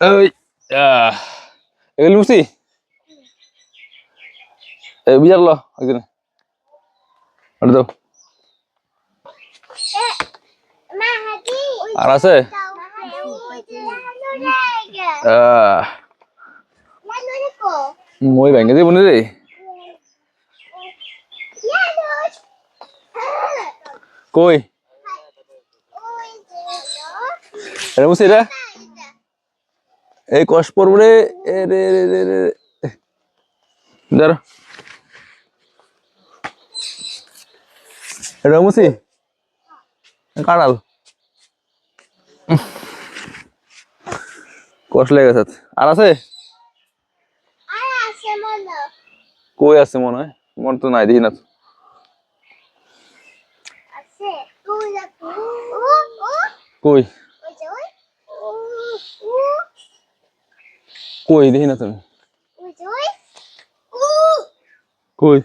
ওই আহ, এগুলি মুসি এই বিজার লো একদিন ওটা দাও আর আছে আহ, মই ভেঙে দিব নি রে কই এটা মুসি রে এই কষ পড়ব রে রে রে রে রে। দাঁড়া। এটা মুসি কষ লেগে গেছে। আর আছে? কই আছে মনে হয়? মনে তো নাই দেখি না তো। কই? কই, দেখি না তুমি। কই?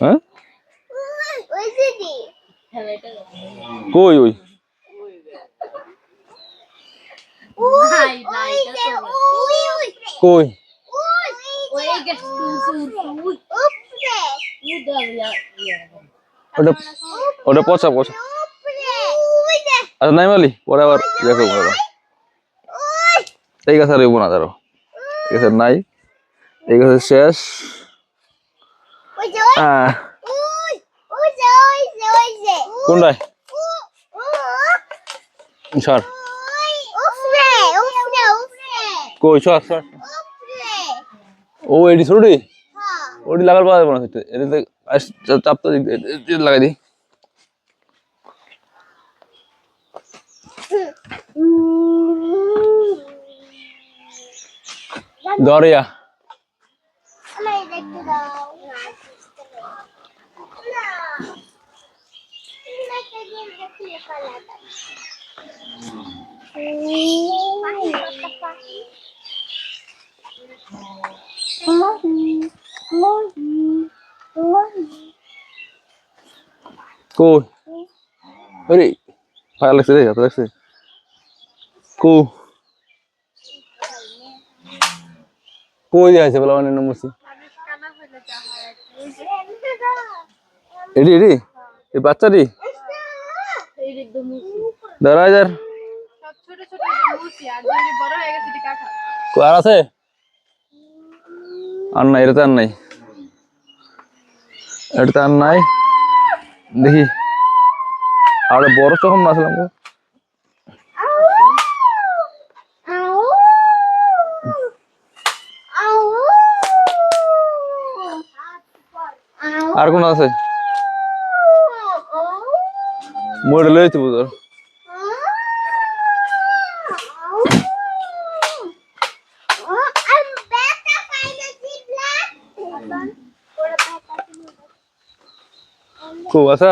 হ্যাঁ? কই ওই? কই? ওটা ওটা পচা পচা। আচ্ছা নাই মালি পরে আবার ইয়ে করব। এই গাছ আর হইবো না ধরো এই গাছের নাই এই গাছের শেষ আহ, কোনটায় সর কই সর সর ও এটি ছোটটি ওটি লাগার পাওয়া যাবে না সেটা চাপ তো লাগাই দিই Gloria. Cool. Ready? Pak Alex deh, Alex deh. Cool. কই আছে বলা মানে নমসি এডি এডি? এই বাচ্চাটি? ছোট মুরগি আর আছে? আর নাই এটা আর নাই। এটা আর নাই। দেখি। আর বড় তখন না আসলাম আর কোন আছে? মরে লইতে বুঝর খুব আছে